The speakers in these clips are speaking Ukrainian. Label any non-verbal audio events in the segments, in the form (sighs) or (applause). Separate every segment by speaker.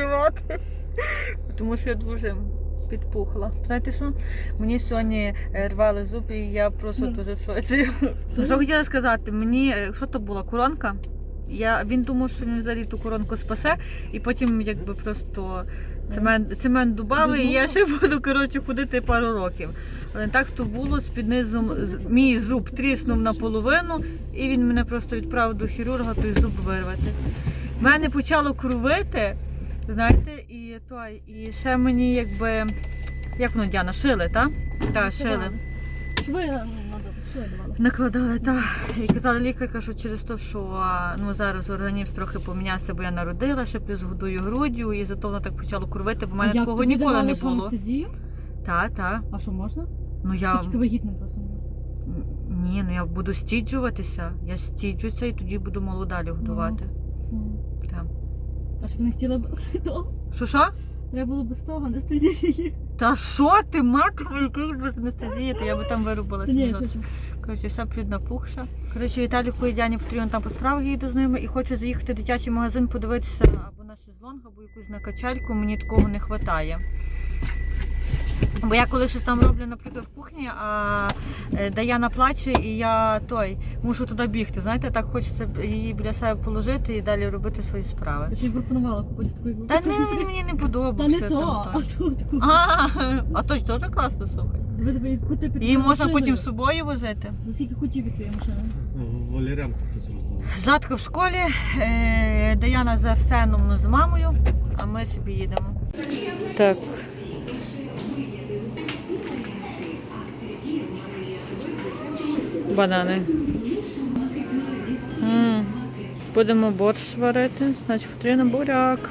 Speaker 1: знімати. Тому що я дуже підпухла. Знаєте що? Мені сьогодні е, рвали зуби, і я просто дуже в шоці. Що хотіла сказати, мені е, що то була коронка? Я, він думав, що він взагалі ту коронку спасе, і потім якби просто цемент, цемент дубали, і я ще буду коротше, ходити пару років. Але так то було, з під низом з- мій зуб тріснув наполовину, і він мене просто відправив до хірурга той зуб вирвати. В мене почало кровити, знаєте, і той, і ще мені якби. Як воно Діана, шили, так? Так, шили.
Speaker 2: Шви ну.
Speaker 1: Накладали, так. І казала лікарка, що через те, що ну, зараз організм трохи помінявся, бо я народила, ще плюс годую груддю, і зато воно так почало курвити, бо в мене
Speaker 2: А як
Speaker 1: такого
Speaker 2: тобі
Speaker 1: ніколи
Speaker 2: давали,
Speaker 1: не було.
Speaker 2: анестезію?
Speaker 1: Так, так.
Speaker 2: А що можна?
Speaker 1: Ну
Speaker 2: Я... Тільки вагітним просто.
Speaker 1: ні, ну я буду стіджуватися. Я стіджуся і тоді буду малу далі годувати. Так.
Speaker 2: Що не хотіла б того?
Speaker 1: Що що?
Speaker 2: Треба було без того анестезії.
Speaker 1: Та що ти, мати, яких без анестезії, то я би там вирубилася.
Speaker 2: Та ні, шучу.
Speaker 1: Коротше, вся плідна пухша. Коротше, Віталіку і Дяні потрібно там по справах їду з ними і хочу заїхати в дитячий магазин, подивитися або на шезлонг, або якусь на качальку. Мені такого не вистачає. Бо я коли щось там роблю, наприклад, в кухні, а е, Даяна плаче, і я той мушу туди бігти. Знаєте, так хочеться її біля себе положити і далі робити свої справи.
Speaker 2: Я тобі пропонувала купити таку
Speaker 1: Та не, він мені не
Speaker 2: Та не то,
Speaker 1: там,
Speaker 2: а
Speaker 1: той.
Speaker 2: тут.
Speaker 1: А, а то теж класно, слухай. Її можна потім з собою возити.
Speaker 2: Ну, скільки кутів від цієї машини?
Speaker 3: Валеріанку хтось розлив.
Speaker 1: Златка в школі, е, Даяна з Арсеном ну, з мамою, а ми собі їдемо. Так. Банани. м Будемо борщ варити, значить потрібно буряк.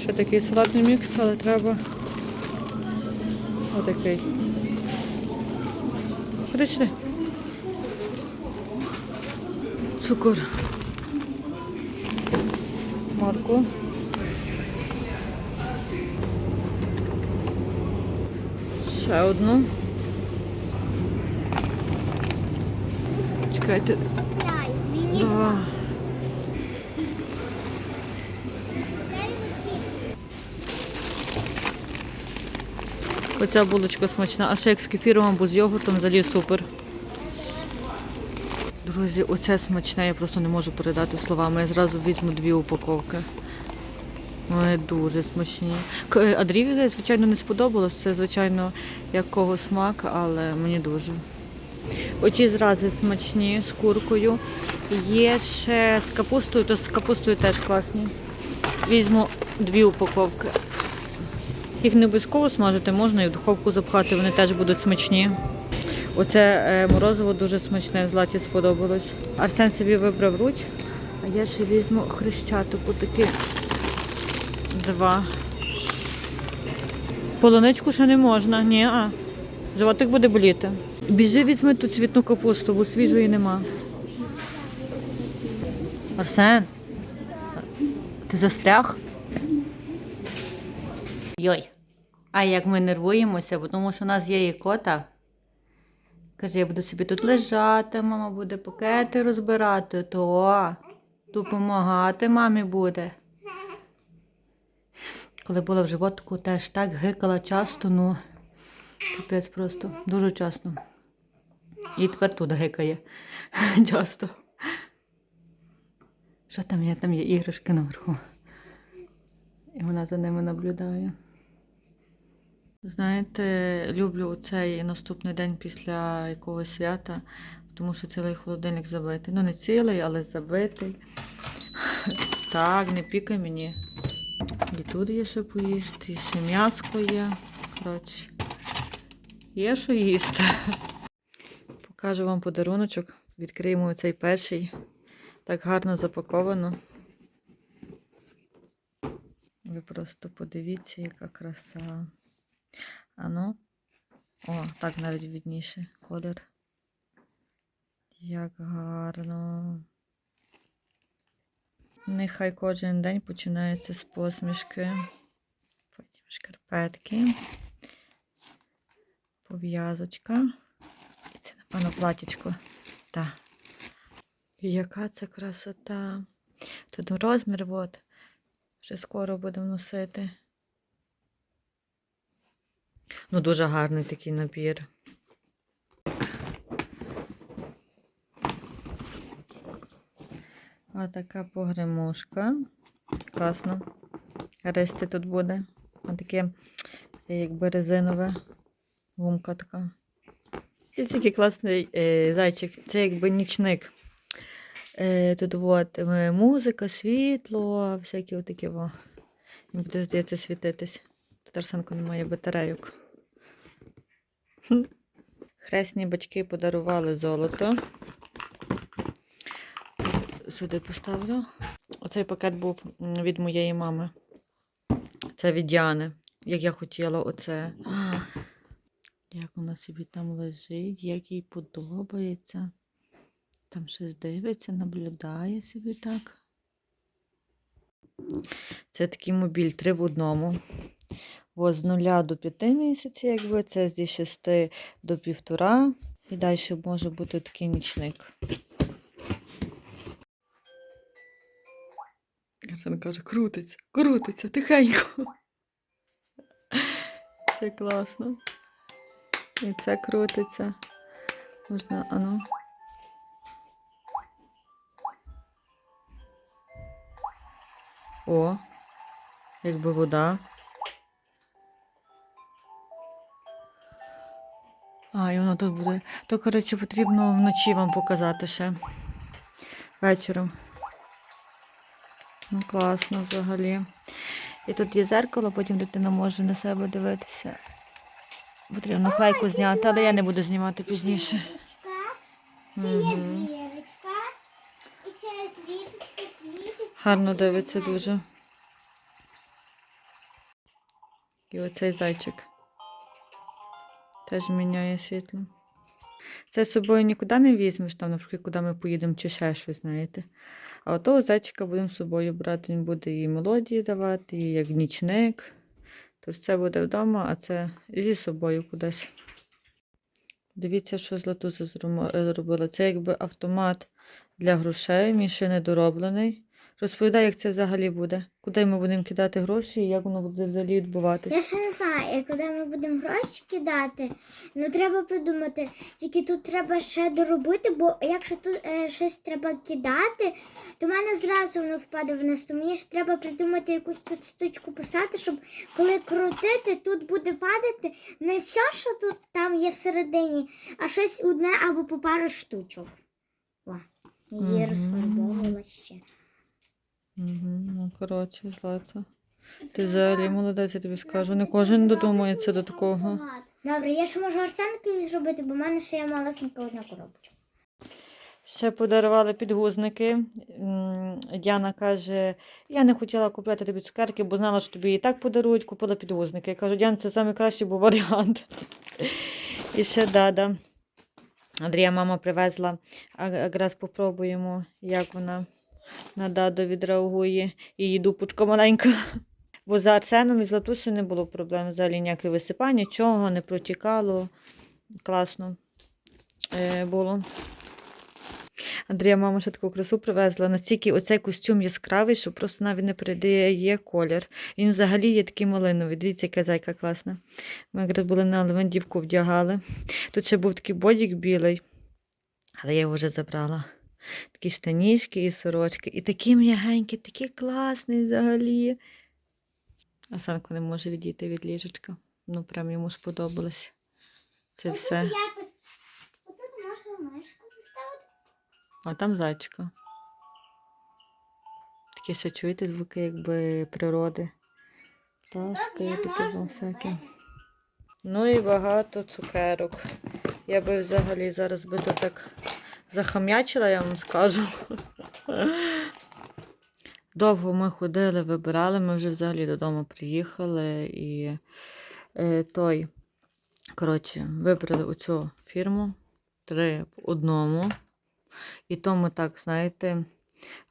Speaker 1: Ще такий салатний мікс, але треба отакий. Прийшли. Цукор. Морку. Ще одну. Чекайте. Два. Оця булочка смачна, а ще як з кефіром або з йогуртом взагалі супер. Друзі, оце смачне, я просто не можу передати словами. Я зразу візьму дві упаковки. Вони дуже смачні. Е, звичайно, не сподобалось. Це, звичайно, як кого смак, але мені дуже. Оці зрази смачні з куркою. Є ще з капустою, то з капустою теж класні. Візьму дві упаковки. Їх не обов'язково смажити, можна і в духовку запхати, вони теж будуть смачні. Оце е, морозиво дуже смачне, златі сподобалось. Арсен собі вибрав руч, а я ще візьму хрещатику такі два. Полуничку ще не можна, ні, а. Животик буде боліти. Біжи візьми ту цвітну капусту, бо свіжої нема. Арсен, ти застряг? Йой. А як ми нервуємося, бо тому що у нас є і кота. Каже, я буду собі тут лежати, мама буде пакети розбирати, то допомагати мамі буде. Коли була в животку, теж так гикала часто, ну капець просто, дуже часто. І тепер тут гикає (laughs) часто. Що там є? Там є іграшки наверху. І вона за ними наблюдає. Знаєте, люблю цей наступний день після якогось свята, тому що цілий холодильник забитий. Ну, не цілий, але забитий. (sighs) Так, не пікай мені. І тут є ще поїсти, і ще м'яско є. Коротше, є що їсти. (laughs) Покажу вам подаруночок. Відкриємо цей перший. Так гарно запаковано. Ви просто подивіться, яка краса. Ану. О, так навіть відніше колір. Як гарно. Нехай кожен день починається з посмішки. Потім шкарпетки. Пов'язочка. Це, платічко. Так. Яка це красота. Тут розмір, от. Вже скоро будемо носити. Ну, дуже гарний такий набір. Ось така погремушка. Класно. Рести тут буде. Ось таке, якби резинове. Гумка така. І такий класний е, зайчик. Це якби нічник. Е, тут от, е, музика, світло, всякі отакі. Він буде, здається, світитись. Тут Арсенко немає батарейок. (laughs) Хресні батьки подарували золото. Сюди поставлю. Оцей пакет був від моєї мами. Це від Діани. Як я хотіла оце. Як вона собі там лежить, як їй подобається. Там щось дивиться, наблюдає собі так. Це такий мобіль 3 в одному. Ось з нуля до 5 місяців, якби це зі 6 до півтора. І далі може бути такий нічник. Арсен каже, крутиться, крутиться, тихенько. (laughs) Це класно. І це крутиться. Можна, ану. О, якби вода. А, і воно тут буде. То, коротше, потрібно вночі вам показати ще. Вечором. Ну, класно взагалі. І тут є зеркало, потім дитина може на себе дивитися. Потрібно наклейку зняти, але я не буду знімати пізніше.
Speaker 4: Це є зірочка. І це квіточка, квіточка.
Speaker 1: Гарно дивиться дуже. І оцей зайчик теж міняє світло. Це з собою нікуди не візьмеш, там, наприклад, куди ми поїдемо, чи ще щось, знаєте. А отого зайчика будемо з собою брати. Він буде і мелодії давати, і як нічник. Тож це буде вдома, а це зі собою кудись. Дивіться, що Златуся зрому- е, зробила. Це якби автомат для грошей, він ще не дороблений. Розповідай, як це взагалі буде. Куди ми будемо кидати гроші і як воно буде взагалі відбуватися.
Speaker 4: Я ще не знаю, коли ми будемо гроші кидати, ну треба придумати. Тільки тут треба ще доробити, бо якщо тут е, щось треба кидати, то в мене зразу воно впаде вниз. То мені ж треба придумати якусь тут штучку писати, щоб коли крутити, тут буде падати не все, що тут там є всередині, а щось одне або по пару штучок. О, її
Speaker 1: Мгм.
Speaker 4: розфарбовувала ще.
Speaker 1: Угу, ну, коротше, Злата. Ти взагалі молодець, я тобі скажу. Не кожен додумається до такого.
Speaker 4: Добре, я ще можу Арсенкові зробити, бо в мене ще є малесенька одна коробочка.
Speaker 1: Ще подарували підгузники. Діана каже: я не хотіла купляти тобі цукерки, бо знала, що тобі і так подарують, купила підгузники. Я кажу, Діана, це найкращий був варіант. (laughs) І ще дада. Андрія мама привезла. А якраз попробуємо, як вона на даду відреагує. Її дупочка маленька. Бо за Арсеном і Златусею не було проблем. Взагалі ніяких висипань, нічого, не протікало. Класно е, було. Андрія мама ще таку красу привезла. Настільки оцей костюм яскравий, що просто навіть не передає колір. Він взагалі є такий малиновий. Дивіться, яка зайка класна. Ми якраз були на Левандівку вдягали. Тут ще був такий бодік білий, але я його вже забрала. Такі штанішки і сорочки. І такі м'ягенькі, такі класний взагалі. Арсенко не може відійти від ліжечка. Ну, прям йому сподобалось. Це все.
Speaker 4: Я... Отут можна мишку поставити.
Speaker 1: А там зайчика. Такі ще чуєте звуки якби природи. Пташки і таке всяке. Ну і багато цукерок. Я би взагалі зараз би то так захам'ячила, я вам скажу. Довго ми ходили, вибирали, ми вже взагалі додому приїхали і е, той, коротше, вибрали оцю фірму три в одному. І то ми так, знаєте,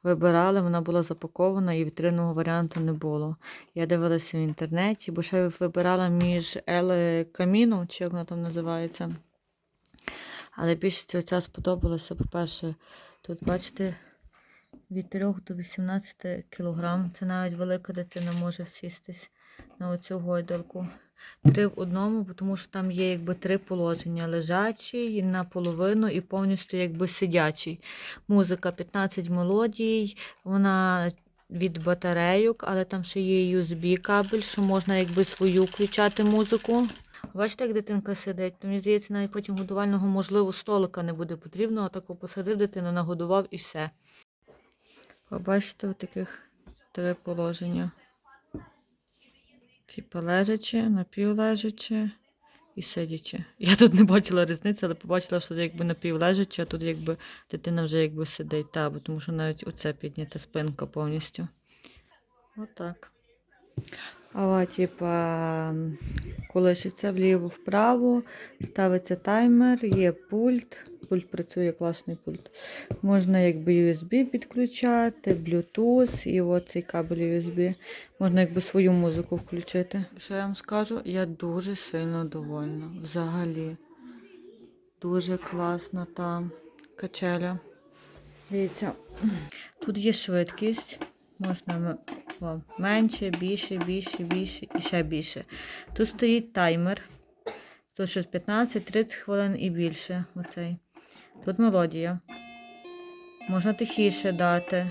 Speaker 1: вибирали, вона була запакована і вітринного варіанту не було. Я дивилася в інтернеті, бо ще вибирала між Еле Каміну, чи як вона там називається. Але більше ця сподобалося. По-перше, тут, бачите, від 3 до 18 кг. Це навіть велика дитина може сістись на оцю гойдалку. Три в одному, тому що там є якби три положення: лежачий, наполовину і повністю якби сидячий. Музика 15 мелодій, вона від батарейок, але там ще є USB кабель, що можна якби свою включати музику. Бачите, як дитинка сидить, мені здається, навіть потім годувального, можливо, столика не буде потрібно, а тако посадив дитину, нагодував і все. Побачите, таких три положення. Типа лежаче, напівлежаче і сидяче. Я тут не бачила різниці, але побачила, що якби напівлежаче, а тут якби дитина вже якби сидить. Та, бо тому що навіть оце піднята спинка повністю. Отак. А типа, колишиться вліво-вправо, ставиться таймер, є пульт. Пульт працює класний пульт. Можна якби USB підключати, Bluetooth і от цей кабель USB. Можна якби свою музику включити. Що я вам скажу? Я дуже сильно довольна. Взагалі. Дуже класна та качеля. Дивіться, тут є швидкість. Можна м- менше, більше, більше, більше і ще більше. Тут стоїть таймер. Тут щось 15-30 хвилин і більше. Оцей. Тут мелодія. Можна тихіше дати.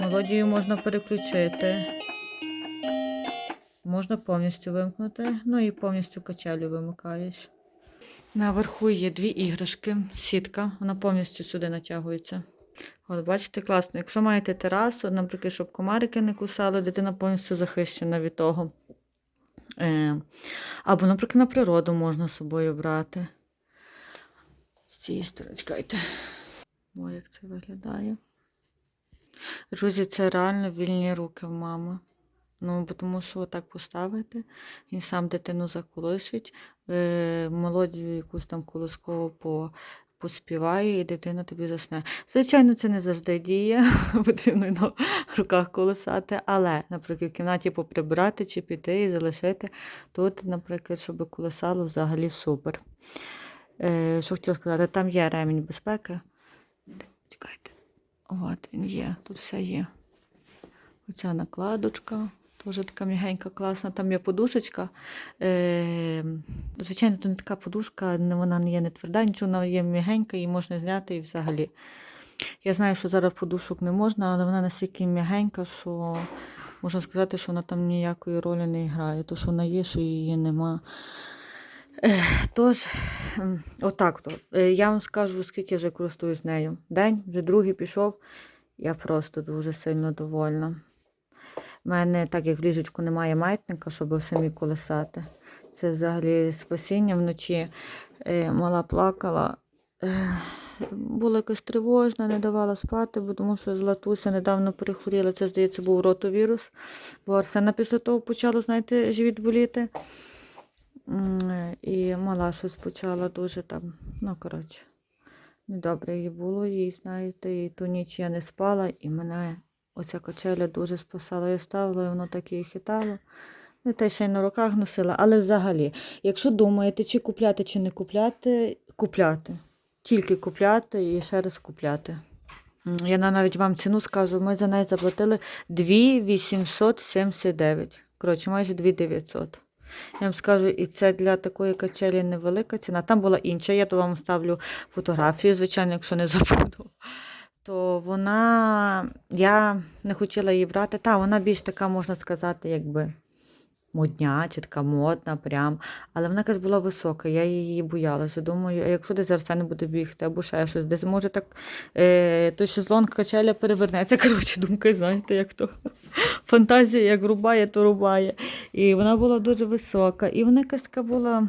Speaker 1: Мелодію можна переключити. Можна повністю вимкнути. Ну і повністю качелю вимикаєш. Наверху є дві іграшки, сітка, вона повністю сюди натягується. От, бачите, класно. Якщо маєте терасу, наприклад, щоб комарики не кусали, дитина повністю захищена від того. Е, або, наприклад, на природу можна з собою брати. З цієї сторони, чекайте. О, як це виглядає. Друзі, це реально вільні руки в мами. Ну, бо тому що отак поставити, він сам дитину заколишить, е, мелодію якусь там колоскову по, поспіває, і дитина тобі засне. Звичайно, це не завжди діє, (laughs) потрібно на руках колесати, але, наприклад, в кімнаті поприбирати чи піти і залишити. Тут, наприклад, щоб колесало взагалі супер. Е, що хотіла сказати, там є ремінь безпеки. Чекайте. От він є, тут все є. Оця накладочка, теж така м'ягенька, класна. Там є подушечка. Е, звичайно, то не така подушка, вона не є не тверда, нічого, вона є м'ягенька, її можна зняти і взагалі. Я знаю, що зараз подушок не можна, але вона настільки м'ягенька, що можна сказати, що вона там ніякої ролі не грає. То, що вона є, що її нема. Тож, ем, отак то. Е, Я вам скажу, скільки вже користуюсь нею. День, вже другий пішов. Я просто дуже сильно довольна. У мене, так як в ліжечку немає маятника, щоб самі колесати. Це взагалі спасіння вночі. Е, Мала плакала. Е, Була якось тривожна, не давала спати, бо тому що Златуся недавно перехворіла. Це, здається, був ротовірус. Бо Арсена після того почало, знаєте, живіт боліти. І мала щось почала дуже там. Ну, коротше, недобре їй було, їй, знаєте, і ту ніч я не спала, і мене оця качеля дуже спасала. Я ставила, і воно так її хитало. Ну, та ще й на руках носила. Але взагалі, якщо думаєте, чи купляти, чи не купляти, купляти. Тільки купляти і ще раз купляти. Я навіть вам ціну скажу, ми за неї заплатили 2879. Коротше, майже 2900. Я вам скажу, і це для такої качелі невелика ціна. Там була інша, я то вам ставлю фотографію, звичайно, якщо не забуду. То вона, я не хотіла її брати. Та, вона більш така, можна сказати, якби модня, чи така модна, прям. Але вона якась була висока, я її боялася. Думаю, а якщо десь зараз не буде бігти, або ще щось, десь може так е, той шезлонг качеля перевернеться. (laughs) Коротше, думки, знаєте, як то фантазія як рубає, то рубає. І вона була дуже висока. І вона якась така була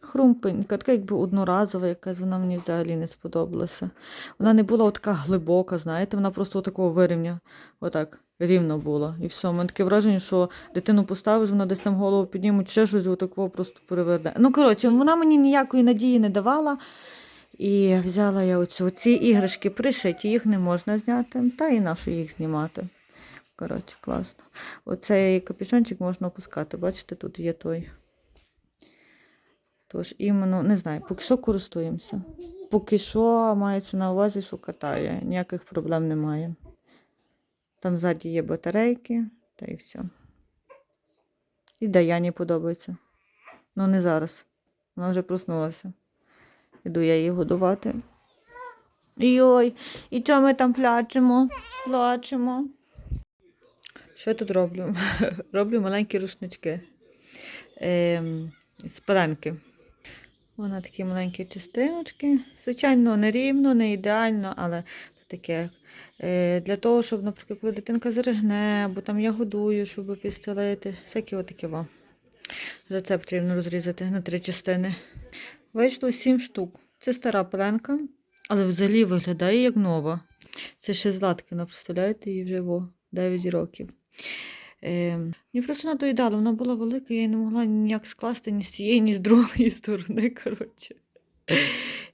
Speaker 1: хрумпенька, така якби одноразова, якась вона мені взагалі не сподобалася. Вона не була така глибока, знаєте, вона просто такого вирівня, отак, рівно була. І все. У мене таке враження, що дитину поставиш, вона десь там голову підніметь, ще щось отакого просто переверне. Ну, коротше, вона мені ніякої надії не давала. І взяла я оцю. Ці іграшки пришиті, їх не можна зняти, та і нашу їх знімати. Коротше, класно. Оцей капюшончик можна опускати. Бачите, тут є той. Тож іменно, не знаю, поки що користуємося. Поки що мається на увазі, що катає. Ніяких проблем немає. Там ззаді є батарейки, та і все. І Даяні подобається. Ну, не зараз. Вона вже проснулася. Іду я її годувати. Йой, і чого ми там плачемо? Плачемо. Що я тут роблю? (laughs) роблю маленькі рушнички ем, з пеленки. Вона такі маленькі частиночки. Звичайно, не рівно, не ідеально, але таке. Е, для того, щоб, наприклад, коли дитинка заригне, або там я годую, щоб підстелити. Всякі отакі вам. Рецепт потрібно розрізати на три частини. Вийшло сім штук. Це стара пеленка, але взагалі виглядає як нова. Це ще златкина, представляєте, їй вже 9 років. Е, мені просто надоїдало, вона була велика, я її не могла ніяк скласти ні з цієї, ні з другої (laughs) сторони. коротше.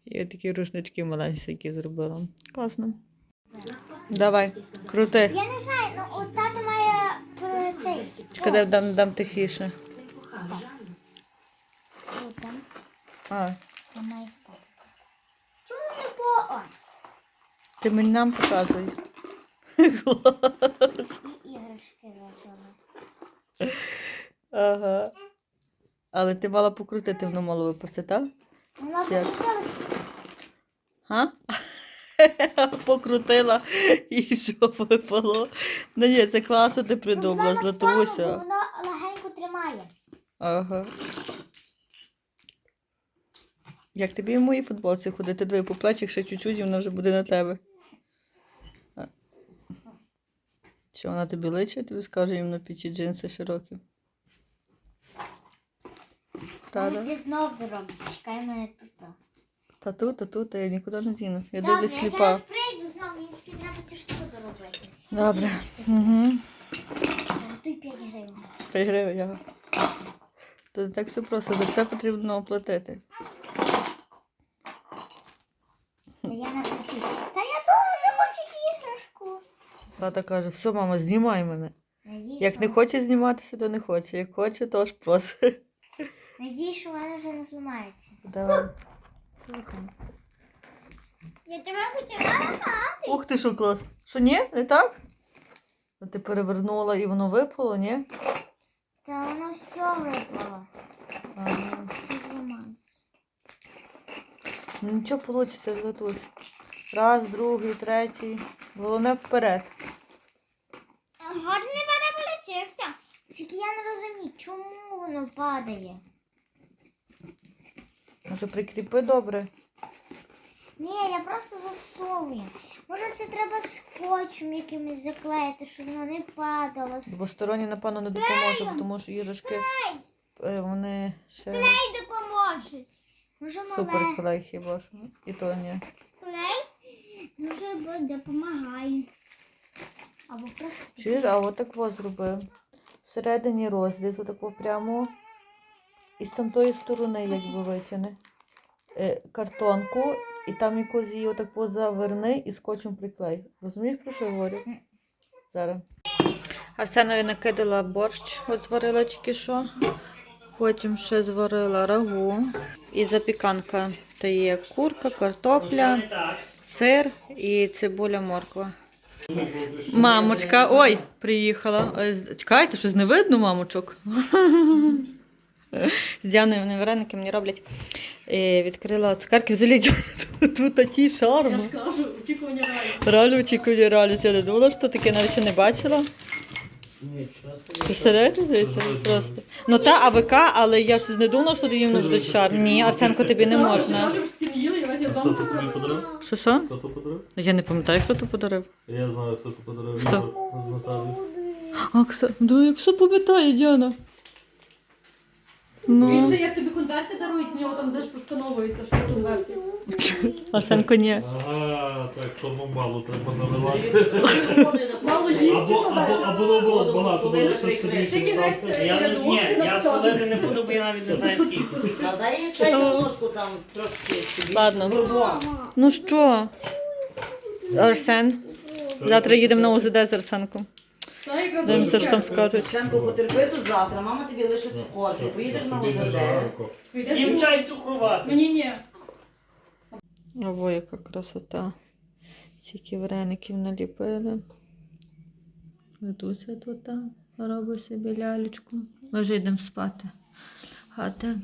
Speaker 1: І такі рушнички маленькі зробила. Класно. Давай, крути.
Speaker 4: Я не знаю, ну от тато має е, цей.
Speaker 1: Коли дам, дам тихіше. А.
Speaker 4: Чому не по.
Speaker 1: Ти мені нам показуй. (laughs)
Speaker 4: випали.
Speaker 1: Ага. Але ти мала покрутити, воно мало випасти, так?
Speaker 4: Вона.
Speaker 1: Га? (laughs) Покрутила і все випало. Ну ні, це класно ти придумала,
Speaker 4: не
Speaker 1: Златуся.
Speaker 4: Вона легенько тримає.
Speaker 1: Ага. Як тобі в моїй футболці ходити двоє по плечах, ще чуть-чуть, і вона вже буде на тебе. А. Чи вона тобі личить, тобі скаже їм на пічі джинси широкі. Та,
Speaker 4: Ми
Speaker 1: да.
Speaker 4: це знов зробимо. Чекай мене тут.
Speaker 1: Та тут, та тут, та я нікуди не діну. Я
Speaker 4: Добре,
Speaker 1: дивлюсь
Speaker 4: я
Speaker 1: сліпа.
Speaker 4: зараз прийду знову, мені тільки треба цю штуку доробити.
Speaker 1: Добре. Угу.
Speaker 4: Готуй 5 гривень.
Speaker 1: 5 гривень. Ага. То так все просто, за все потрібно оплатити.
Speaker 4: Та я напросив. Та я дуже хочу іграшку.
Speaker 1: Тата каже, все, мама, знімай мене.
Speaker 4: Надій,
Speaker 1: Як не хоче зніматися, то не хоче. Як хоче, то аж просить.
Speaker 4: Надій, що вона вже не зламається.
Speaker 1: Давай.
Speaker 4: Я тебе хотіла.
Speaker 1: Ух ти, що клас. Що ні? Не так? Ну, ти перевернула і воно випало, ні?
Speaker 4: Та воно все випало. Все зламалося.
Speaker 1: Ну, нічого вийде, Златусь. Раз, другий, третій. Головне вперед.
Speaker 4: Гарний мене полетівся. Тільки я не розумію, чому воно падає.
Speaker 1: Може, прикріпи добре.
Speaker 4: Ні, я просто засовую. Може це треба скотчем якимось заклеїти, щоб воно не падало.
Speaker 1: Двосторонні, напевно, не допоможе, тому що іграшки е, вони ще
Speaker 4: Клей допоможе. Може
Speaker 1: супер
Speaker 4: мале
Speaker 1: клей хіба що. І то ні.
Speaker 4: Дуже допомагає. Або просто
Speaker 1: Чуєш, а отак во зробив. Всередині розріз, отако прямо. І з тамтої сторони, якби витягне. Е, картонку, і там якось її отак заверни і скотчем приклей. Розумієш, про що я говорю? Зараз. Арсенові накидала борщ, от зварила тільки що. Потім ще зварила рагу і запіканка. Та є курка, картопля, сир і цибуля морква. Мамочка, ой, приїхала. Чекайте, щось не видно, мамочок. (laughs) З Діаною вони вареники мені роблять. І відкрила цукерки взагалі (laughs) тут такий шарми.
Speaker 2: Я ж кажу, очікування реально.
Speaker 1: Реально очікування реальність. Я не думала, що таке навіть не бачила.
Speaker 3: Нічого собі.
Speaker 1: Представляєте, дивіться, просто. Ну та АВК, але я ж не думала, що їм буде шар. Ні, Арсенко, тобі не можна.
Speaker 2: Кажу, що ти їли, я
Speaker 3: Хто то тобі подарив?
Speaker 1: Що що?
Speaker 3: Хто то подарив?
Speaker 1: Я не пам'ятаю, хто то подарив.
Speaker 3: Я знаю, хто то подарив.
Speaker 1: Хто?
Speaker 3: З Наталі.
Speaker 1: А, Кса... Да, як все пам'ятає, Діана.
Speaker 2: Він
Speaker 1: Ну,
Speaker 2: же як тобі конверти дарують, в нього там теж проскановується, що в конверті.
Speaker 1: Арсенко ні.
Speaker 3: Ага, так, тому мало треба наливати.
Speaker 2: Мало їсти,
Speaker 3: Або,
Speaker 2: що
Speaker 3: або,
Speaker 2: далі?
Speaker 3: або наоборот, багато, бо
Speaker 5: Солили
Speaker 3: що ж тобі
Speaker 5: прикрити.
Speaker 3: ще
Speaker 2: Кінець,
Speaker 3: стати.
Speaker 2: е,
Speaker 5: Я ні, я
Speaker 2: написала.
Speaker 5: солити не буду, бо я навіть не знаю скільки. Та дай чайну ложку там трошки собі.
Speaker 1: Ладно.
Speaker 5: Бурбон.
Speaker 1: Ну що? Арсен, завтра їдемо на УЗД з Арсенком.
Speaker 2: Якраз
Speaker 1: Дивимося, що там скажуть.
Speaker 5: Сенко, потерпи тут завтра, мама тобі лише цукорки, поїдеш на
Speaker 3: Тобі не
Speaker 5: озере.
Speaker 2: Сім
Speaker 6: чай цукрувати.
Speaker 2: Мені ні.
Speaker 1: Ого, яка красота. Скільки вареників наліпили. Летуся тут робить собі лялечку. Ми вже йдемо спати. Хати.